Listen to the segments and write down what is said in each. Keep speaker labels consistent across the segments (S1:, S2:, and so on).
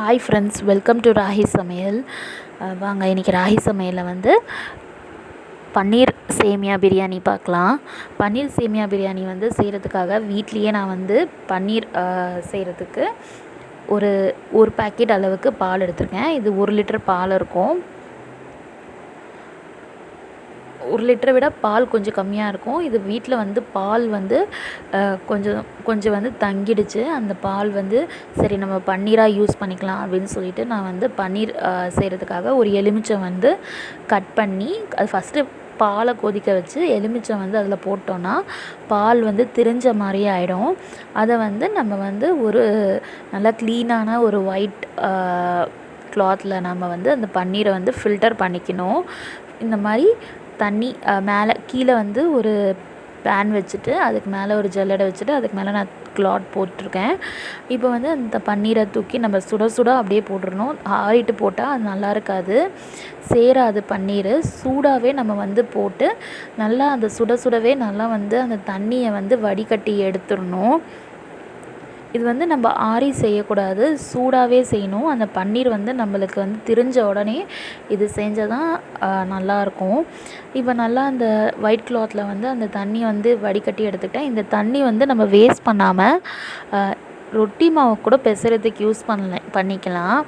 S1: Hi friends welcome to Ragi Samayal வாங்க இன்றைக்கி ராகி சமையலில் வந்து பன்னீர் சேமியா பிரியாணி பார்க்கலாம். பன்னீர் சேமியா பிரியாணி வந்து செய்கிறதுக்காக வீட்லேயே நான் வந்து பன்னீர் செய்கிறதுக்கு ஒரு ஒரு பேக்கெட் அளவுக்கு பால் எடுத்திருக்கேன். இது ஒரு லிட்டர் பால் இருக்கும். ஒரு லிட்டரை விட பால் கொஞ்சம் கம்மியாக இருக்கும். இது வீட்டில் வந்து பால் வந்து கொஞ்சம் கொஞ்சம் வந்து தங்கிடுச்சு. அந்த பால் வந்து சரி நம்ம பன்னீராக யூஸ் பண்ணிக்கலாம் அப்படின்னு சொல்லிட்டு நான் வந்து பன்னீர் செய்கிறதுக்காக ஒரு எலுமிச்சை வந்து கட் பண்ணி அது ஃபஸ்ட்டு பாலை கொதிக்க வச்சு எலுமிச்சை வந்து அதில் போட்டோன்னா பால் வந்து திரிஞ்ச மாதிரி ஆகிடும் அதை வந்து நம்ம வந்து ஒரு நல்லா க்ளீனான ஒரு ஒயிட் கிளாத்தில் நம்ம வந்து அந்த பன்னீரை வந்து ஃபில்டர் பண்ணிக்கணும். இந்த மாதிரி தண்ணி மேலே கீழே வந்து ஒரு பேன் வச்சுட்டு அதுக்கு மேலே ஒரு ஜல்லடை வச்சுட்டு அதுக்கு மேலே நான் கிளாத் போட்டிருக்கேன். இப்போ வந்து அந்த பன்னீரை தூக்கி நம்ம சுட சுட அப்படியே போட்டுடணும் ஆறிட்டு போட்டால் அது நல்லா இருக்காது. சேராது பன்னீர். சூடாகவே நம்ம வந்து போட்டு நல்லா அந்த சுட சுடவே நல்லா வந்து அந்த தண்ணியை வந்து வடிகட்டி எடுத்துடணும். இது வந்து நம்ம ஆறி செய்யக்கூடாது சூடாகவே செய்யணும். அந்த பன்னீர் வந்து நம்மளுக்கு வந்து திரிஞ்ச உடனே இது செஞ்சால் தான் நல்லாயிருக்கும். இப்போ நல்லா அந்த ஒயிட் கிளாத்தில் வந்து அந்த தண்ணி வந்து வடிகட்டி எடுத்துக்கிட்டேன். இந்த தண்ணி வந்து நம்ம வேஸ்ட் பண்ணாமல் ரொட்டி மாவு கூட பிசைறதுக்கு யூஸ் பண்ணல பண்ணிக்கலாம்.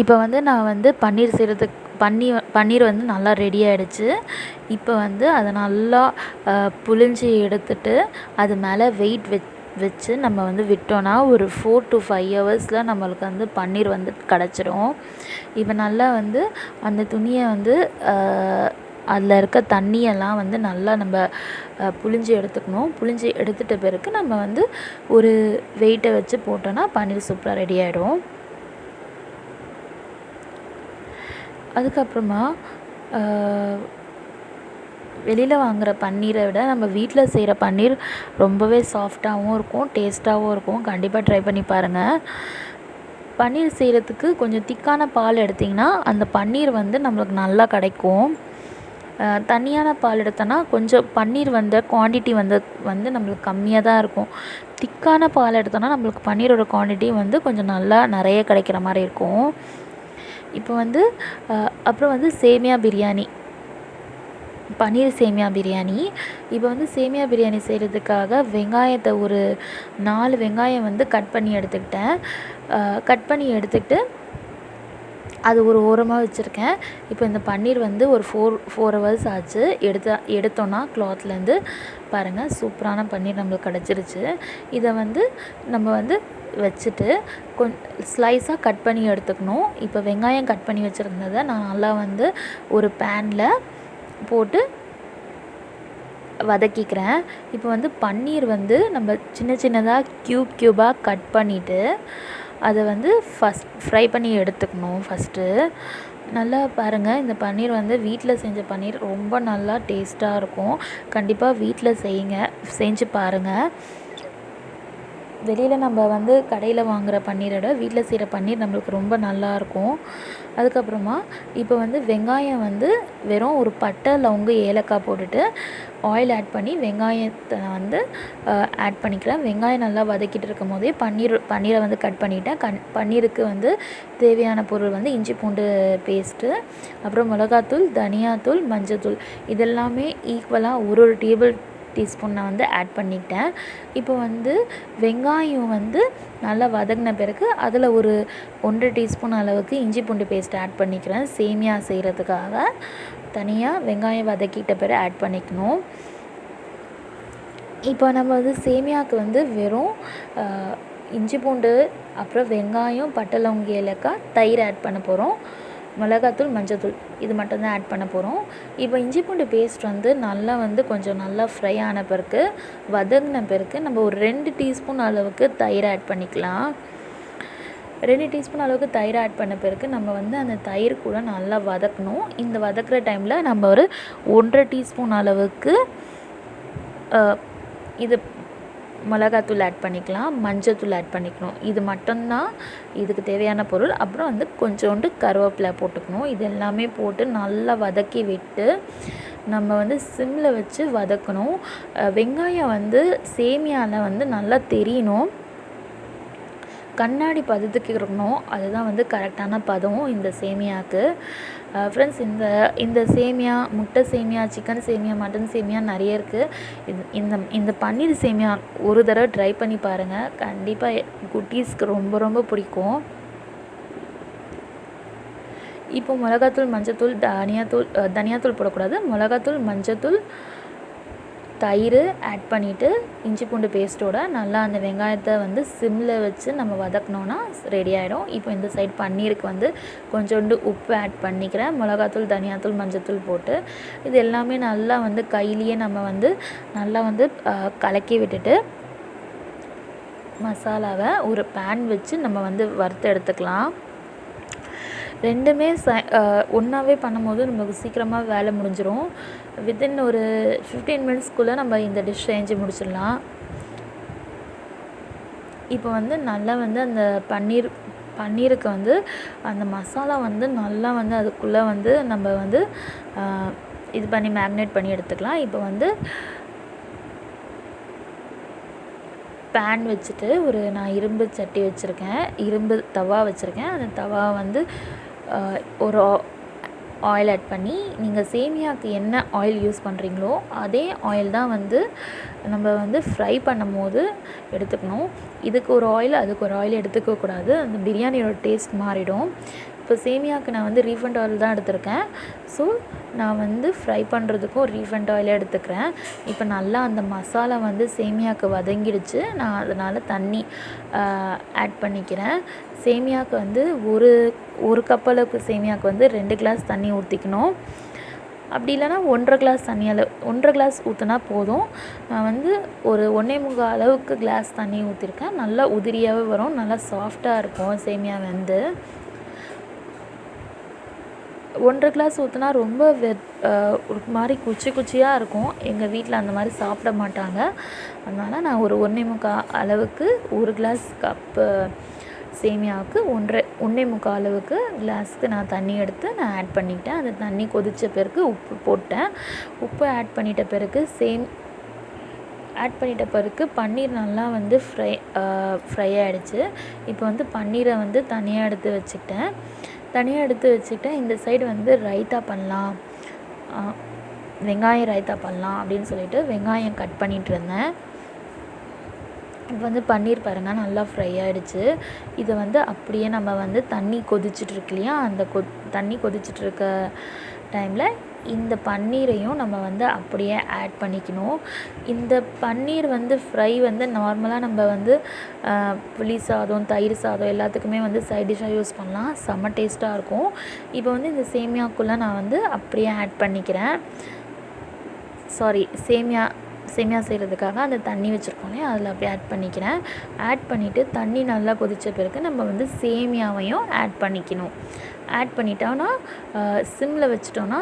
S1: இப்போ வந்து நான் வந்து பன்னீர் செய்கிறதுக்கு பன்னீர் பன்னீர் வந்து நல்லா ரெடி ஆகிடுச்சு இப்போ வந்து அதை நல்லா அஹ், புழிஞ்சு எடுத்துட்டு அது மேலே வெயிட் வச் வச்சு நம்ம வந்து விட்டோன்னா ஒரு ஃபோர் டு ஃபைவ் ஹவர்ஸில் நம்மளுக்கு வந்து பன்னீர் வந்து கிடச்சிரும். இப்போ நல்லா வந்து அந்த துணியை வந்து அதில் இருக்க தண்ணியெல்லாம் வந்து நல்லா நம்ம புழிஞ்சு எடுத்துக்கணும். புழிஞ்சு எடுத்துட்ட பிறகு நம்ம வந்து ஒரு வெயிட்டை வச்சு போட்டோன்னா பன்னீர் சூப்பராக ரெடி ஆகிடும் அதுக்கப்புறமா வெளியில் வாங்குகிற பன்னீரை விட நம்ம வீட்டில் செய்கிற பன்னீர் ரொம்பவே சாஃப்டாகவும் இருக்கும் டேஸ்ட்டாகவும் இருக்கும். கண்டிப்பாக ட்ரை பண்ணி பாருங்கள் பன்னீர் செய்கிறதுக்கு கொஞ்சம் திக்கான பால் எடுத்திங்கன்னா அந்த பன்னீர் வந்து நம்மளுக்கு நல்லா கிடைக்கும். தனியான பால் எடுத்தோன்னா கொஞ்சம் பன்னீர் வந்த குவான்டிட்டி வந்து வந்து நம்மளுக்கு கம்மியாக தான் இருக்கும். திக்கான பால் எடுத்தோன்னா நம்மளுக்கு பன்னீரோட குவான்டிட்டி வந்து கொஞ்சம் நல்லா நிறைய கிடைக்கிற மாதிரி இருக்கும். இப்போ வந்து அப்புறம் வந்து சேமியா பிரியாணி. பன்னீர் சேமியா பிரியாணி. இப்போ வந்து சேமியா பிரியாணி செய்கிறதுக்காக வெங்காயத்தை ஒரு நாலு வெங்காயம் வந்து கட் பண்ணி எடுத்துக்கிட்டேன். கட் பண்ணி எடுத்துக்கிட்டு அது ஒரு ஓரமாக வச்சுருக்கேன். இப்போ இந்த பன்னீர் வந்து ஒரு ஃபோர் ஃபோர் ஹவர்ஸ் ஆச்சு. எடுத்தா எடுத்தோன்னா கிளாத்லேருந்து பாருங்கள் சூப்பரான பன்னீர் நம்மளுக்கு கிடச்சிருச்சு. இதை வந்து நம்ம வந்து வச்சுட்டு கொஞ் ஸ்லைஸாக கட் பண்ணி எடுத்துக்கணும். இப்போ வெங்காயம் கட் பண்ணி வச்சுருந்ததை நான் நல்லா வந்து ஒரு பேனில் போட்டு வதக்கிக்கிறேன். இப்போ வந்து பன்னீர் வந்து நம்ம சின்ன சின்னதாக க்யூப் க்யூபாக கட் பண்ணிவிட்டு அதை வந்து ஃபஸ்ட் ஃப்ரை பண்ணி எடுத்துக்கணும் ஃபஸ்ட்டு நல்லா பாருங்கள் இந்த பன்னீர் வந்து வீட்டில் செஞ்ச பன்னீர் ரொம்ப நல்லா டேஸ்ட்டாக இருக்கும். கண்டிப்பாக வீட்டில் செய்யுங்க செஞ்சு பாருங்கள் வெளியில் நம்ம வந்து கடையில் வாங்குகிற பன்னீரை விட வீட்டில் செய்கிற பன்னீர் நம்மளுக்கு ரொம்ப நல்லாயிருக்கும் அதுக்கப்புறமா இப்போ வந்து வெங்காயம் வந்து வெறும் ஒரு பட்டை லவங்கு ஏலக்காய் போட்டுட்டு ஆயில் ஆட் பண்ணி வெங்காயத்தை வந்து ஆட் பண்ணிக்கிறேன் வெங்காயம் நல்லா வதக்கிட்டு இருக்கும் போதே பன்னீர் பன்னீரை வந்து கட் பண்ணிட்டேன். கண் பன்னீருக்கு வந்து தேவையான பொருள் வந்து இஞ்சி பூண்டு பேஸ்ட்டு அப்புறம் மிளகாத்தூள் தனியாத்தூள் மஞ்சத்தூள். இதெல்லாமே ஈக்குவலாக ஒரு ஒரு டேபிள் டீஸ்பூன் நான் வந்து ஆட் பண்ணிக்கிட்டேன். இப்போ வந்து வெங்காயம் வந்து நல்லா வதங்கின பிறகு அதில் ஒரு ஒன்றரை டீஸ்பூன் அளவுக்கு இஞ்சி பூண்டு பேஸ்ட் ஆட் பண்ணிக்கிறேன். சேமியா செய்கிறதுக்காக தனியாக வெங்காயம் வதக்கிட்ட பிறகு ஆட் பண்ணிக்கணும். இப்போ நம்ம வந்து சேமியாவுக்கு வந்து வெறும் இஞ்சி பூண்டு அப்புறம் வெங்காயம் பட்டை லவங்க ஏலக்காய் தயிர் ஆட் பண்ண போகிறோம் மிளகாத்தூள் மஞ்சத்தூள். இது மட்டும்தான் ஆட் பண்ண போகிறோம் இப்போ இஞ்சி பூண்டு பேஸ்ட் வந்து நல்லா வந்து கொஞ்சம் நல்லா ஃப்ரை ஆன பிறகு வதங்கின பிறகு நம்ம ஒரு ரெண்டு டீஸ்பூன் அளவுக்கு தயிர் ஆட் பண்ணிக்கலாம். ரெண்டு டீஸ்பூன் அளவுக்கு தயிர் ஆட் பண்ண பிறகு நம்ம வந்து அந்த தயிர் கூட நல்லா வதக்கணும். இந்த வதக்குற டைமில் நம்ம ஒரு ஒன்றரை டீஸ்பூன் அளவுக்கு இது மிளகாத்தூள் ஆட் பண்ணிக்கலாம் மஞ்சத்தூள் ஆட் பண்ணிக்கணும். இது மட்டும்தான் இதுக்கு தேவையான பொருள். அப்புறம் வந்து கொஞ்சோண்டு கருவேப்பிலை போட்டுக்கணும். இது எல்லாமே போட்டு நல்லா வதக்கி விட்டு நம்ம வந்து சிம்மில் வச்சு வதக்கணும். வெங்காயம் வந்து சேமியாவில் வந்து நல்லா தெரியணும். கண்ணாடி பதத்துக்கு இருக்கணும் அதுதான் வந்து கரெக்டான பதம் இந்த சேமியாவுக்கு ஃப்ரெண்ட்ஸ் இந்த இந்த சேமியா முட்டை சேமியா சிக்கன் சேமியா மட்டன் சேமியா நிறைய இருக்குது இது இந்த இந்த பன்னீர் சேமியா ஒரு தடவை ட்ரை பண்ணி பாருங்கள் கண்டிப்பாக குட்டீஸ்க்கு ரொம்ப ரொம்ப பிடிக்கும். இப்போ மிளகாத்தூள் மஞ்சத்தூள் தனியாத்தூள் தனியாத்தூள் போடக்கூடாது. மிளகாத்தூள் மஞ்சத்தூள் தயிர் ஆட் பண்ணிவிட்டு இஞ்சி பூண்டு பேஸ்ட்டோட நல்லா அந்த வெங்காயத்தை வந்து சிம்மில் வச்சு நம்ம வதக்கினோன்னா ரெடி ஆகிடும் இப்போ இந்த சைடு பன்னீருக்கு வந்து கொஞ்சோண்டு உப்பு ஆட் பண்ணிக்கிறேன். மிளகாத்தூள் தனியாத்தூள் மஞ்சத்தூள் போட்டு இது எல்லாமே நல்லா வந்து கையிலேயே நம்ம வந்து நல்லா வந்து கலக்கி விட்டுட்டு மசாலாவை ஒரு பேன் வச்சு நம்ம வந்து வறுத்து எடுத்துக்கலாம். ரெண்டுமே ச ஒன்றாவே பண்ணும்போது நமக்கு சீக்கிரமாக வேலை முடிஞ்சிடும் வித்தின் ஒரு ஃபிஃப்டீன் மினிட்ஸ்க்குள்ளே நம்ம இந்த டிஷ் செஞ்சு முடிச்சிடலாம். இப்போ வந்து நல்லா வந்து அந்த பன்னீர் பன்னீருக்கு வந்து அந்த மசாலா வந்து நல்லா வந்து அதுக்குள்ளே வந்து நம்ம வந்து இது பண்ணி மேக்னேட் பண்ணி எடுத்துக்கலாம். இப்போ வந்து பேன் வச்சுட்டு ஒரு நான் இரும்பு சட்டி வச்சுருக்கேன். இரும்பு தவா வச்சுருக்கேன். அந்த தவா வந்து ஒரு ஆயில் ஆட் பண்ணி நீங்கள் சேமியாவுக்கு என்ன ஆயில் யூஸ் பண்ணுறீங்களோ அதே ஆயில் தான் வந்து நம்ம வந்து ஃப்ரை பண்ணும் போது எடுத்துக்கணும். இதுக்கு ஒரு ஆயில் அதுக்கு ஒரு ஆயில் எடுத்துக்கக்கூடாது. அந்த பிரியாணியோட டேஸ்ட் மாறிடும். இப்போ சேமியாவுக்கு நான் வந்து ரீஃபண்ட் ஆயில் தான் எடுத்திருக்கேன். ஸோ நான் வந்து ஃப்ரை பண்ணுறதுக்கும் ரீஃபண்ட் ஆயில் எடுத்துக்கிறேன். இப்போ நல்லா அந்த மசாலா வந்து சேமியாவுக்கு வதங்கிடுச்சு. நான் அதனால் தண்ணி ஆட் பண்ணிக்கிறேன். சேமியாவுக்கு வந்து ஒரு ஒரு கப் அளவுக்கு சேமியாவுக்கு வந்து ரெண்டு கிளாஸ் தண்ணி ஊற்றிக்கணும் அப்படி இல்லைன்னா ஒன்றரை கிளாஸ் தண்ணி அளவு ஒன்றரை கிளாஸ் ஊற்றினா போதும். நான் வந்து ஒரு ஒன்றே முக்கால் அளவுக்கு கிளாஸ் தண்ணி ஊற்றிருக்கேன் நல்லா உதிரியாகவே வரும். நல்லா சாஃப்டாக இருக்கும் சேமியா வந்து. ஒன்றரை கிளாஸ் ஊற்றினா ரொம்ப வெத் ஒரு மாதிரி குச்சி குச்சியாக இருக்கும். எங்கள் வீட்டில் அந்த மாதிரி சாப்பிட மாட்டாங்க. அதனால் நான் ஒரு ஒன்றே முக்கால் அளவுக்கு ஒரு கிளாஸ் கப்பு சேமியாவுக்கு ஒன்றரை ஒன்றே முக்கால் அளவுக்கு கிளாஸ்க்கு நான் தண்ணி எடுத்து நான் ஆட் பண்ணிக்கிட்டேன் அந்த தண்ணி கொதித்த பிறகு உப்பு போட்டேன். உப்பு ஆட் பண்ணிட்ட பிறகு சேம் ஆட் பண்ணிட்ட பிறகு பன்னீர் நல்லா வந்து ஃப்ரை ஃப்ரை ஆகிடுச்சு இப்போ வந்து பன்னீரை வந்து தனியாக எடுத்து வச்சுக்கிட்டேன். தனியாக எடுத்து வச்சுக்கிட்டேன் இந்த சைடு வந்து ரைத்தா பண்ணலாம். வெங்காயம் ரைத்தா பண்ணலாம் அப்படின்னு சொல்லிட்டு வெங்காயம் கட் பண்ணிட்டு இருந்தேன். இப்போ வந்து பன்னீர் பாருங்கள் நல்லா ஃப்ரை ஆகிடுச்சு இதை வந்து அப்படியே நம்ம வந்து தண்ணி கொதிச்சுட்டு இருக்கு இல்லையா? அந்த கொ தண்ணி கொதிச்சுட்டு இருக்க டைமில் இந்த பன்னீரையும் நம்ம வந்து அப்படியே ஆட் பண்ணிக்கணும். இந்த பன்னீர் வந்து ஃப்ரை வந்து நார்மலாக நம்ம வந்து புளி சாதம் தயிர் சாதம் எல்லாத்துக்குமே வந்து சைட் டிஷ்ஷாக யூஸ் பண்ணலாம். செம்ம டேஸ்ட்டாக இருக்கும். இப்போ வந்து இந்த சேமியாக்குள்ளே நான் வந்து அப்படியே ஆட் பண்ணிக்கிறேன். சாரி சேமியா சேமியா செய்கிறதுக்காக அந்த தண்ணி வச்சுருக்கோம் அதில் அப்படியே ஆட் பண்ணிக்கிறேன். ஆட் பண்ணிவிட்டு தண்ணி நல்லா கொதித்த பிறகு நம்ம வந்து சேமியாவையும் ஆட் பண்ணிக்கணும். ஆட் பண்ணிட்டோன்னா சிம்மில் வச்சிட்டோன்னா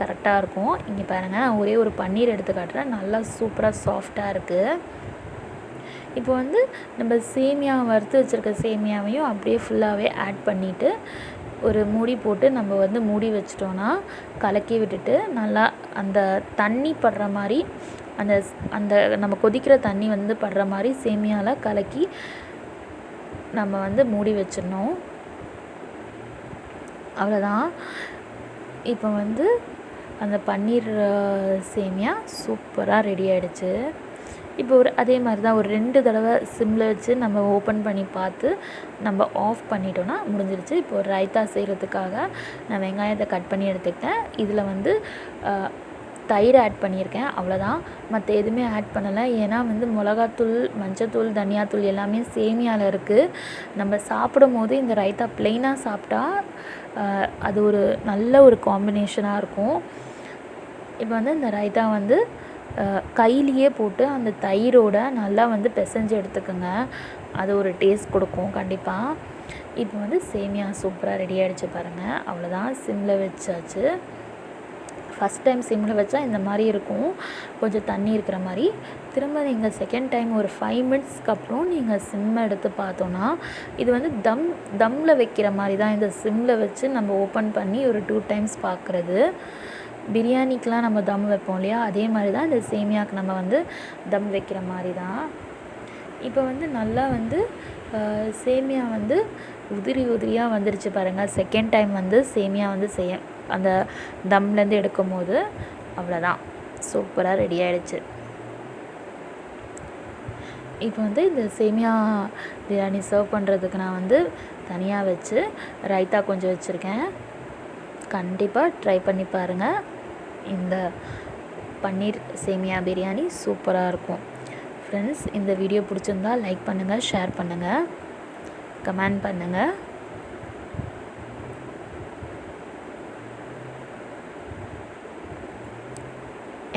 S1: கரெக்டாக இருக்கும். இங்கே பாருங்கள் நான் ஒரே ஒரு பன்னீர் எடுத்து காட்டுறேன். நல்லா சூப்பராக சாஃப்டாக இருக்குது இப்போ வந்து நம்ம சேமியா வறுத்து வச்சுருக்க சேமியாவையும் அப்படியே ஃபுல்லாகவே ஆட் பண்ணிவிட்டு ஒரு மூடி போட்டு நம்ம வந்து மூடி வச்சிட்டோன்னா கலக்கி விட்டுட்டு நல்லா அந்த தண்ணி படுற மாதிரி அந்த அந்த நம்ம கொதிக்கிற தண்ணி வந்து படுற மாதிரி சேமியாவில் கலக்கி நம்ம வந்து மூடி வச்சிடணும். அவ்வளோதான் இப்போ வந்து அந்த பன்னீர் சேமியா சூப்பராக ரெடி ஆகிடுச்சு இப்போ ஒரு அதே மாதிரி தான் ஒரு ரெண்டு தடவை சிம்மில் வச்சு நம்ம ஓப்பன் பண்ணி பார்த்து நம்ம ஆஃப் பண்ணிட்டோன்னா முடிஞ்சிருச்சு. இப்போ ஒரு ரைத்தா செய்கிறதுக்காக நான் வெங்காயத்தை கட் பண்ணி எடுத்துக்கிட்டேன். இதில் வந்து தயிர் ஆட் பண்ணியிருக்கேன். அவ்வளோதான் மற்ற எதுவுமே ஆட் பண்ணலை. ஏன்னா வந்து மிளகாத்தூள் மஞ்சத்தூள் தனியாத்தூள் எல்லாமே சேமியாவில் இருக்குது நம்ம சாப்பிடும் போது இந்த ரைத்தா ப்ளெயினாக சாப்பிட்டா அது ஒரு நல்ல ஒரு காம்பினேஷனாக இருக்கும். இப்போ வந்து இந்த ரைத்தா வந்து கையிலையே கையிலேயே போட்டு அந்த தயிரோட நல்லா வந்து பிசைஞ்சு எடுத்துக்கோங்க. அது ஒரு டேஸ்ட் கொடுக்கும் கண்டிப்பாக இப்போ வந்து சேமியா சூப்பராக ரெடி ஆகிடுச்சு பாருங்கள் அவ்வளோதான் சிம்மில் வச்சாச்சு. ஃபஸ்ட் டைம் சிம்மில் வச்சா இந்த மாதிரி இருக்கும். கொஞ்சம் தண்ணி இருக்கிற மாதிரி. திரும்ப நீங்கள் செகண்ட் டைம் ஒரு ஃபைவ் மினிட்ஸ்க்கு அப்புறம் நீங்கள் சிம்மை எடுத்து பார்த்தோன்னா இது வந்து தம் தம்மில் வைக்கிற மாதிரி தான் இந்த சிம்மில் வச்சு நம்ம ஓப்பன் பண்ணி ஒரு டூ டைம்ஸ் பார்க்குறது. பிரியாணிக்கெலாம் நம்ம தம் வைப்போம் இல்லையா? அதே மாதிரி தான் இந்த சேமியாவுக்கு நம்ம வந்து தம் வைக்கிற மாதிரி தான். இப்போ வந்து நல்லா வந்து சேமியா வந்து உதிரி உதிரியாக வந்துருச்சு பாருங்கள் செகண்ட் டைம் வந்து சேமியா வந்து செய்ய அந்த தம்லேருந்து எடுக்கும் போது அவ்வளோதான் சூப்பராக ரெடி ஆகிடுச்சு இப்போ வந்து இந்த சேமியா பிரியாணி சர்வ் பண்ணுறதுக்கு நான் வந்து தனியாக வச்சு ரைத்தா கொஞ்சம் வச்சுருக்கேன். கண்டிப்பாக ட்ரை பண்ணி பாருங்கள் இந்த பன்னீர் சேமியா பிரியாணி சூப்பராக இருக்கும். ஃப்ரெண்ட்ஸ் இந்த வீடியோ பிடிச்சிருந்தா லைக் பண்ணுங்கள் ஷேர் பண்ணுங்கள் கமெண்ட் பண்ணுங்கள்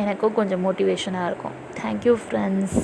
S1: எனக்கும் கொஞ்சம் மோட்டிவேஷனாக இருக்கும். Thank you friends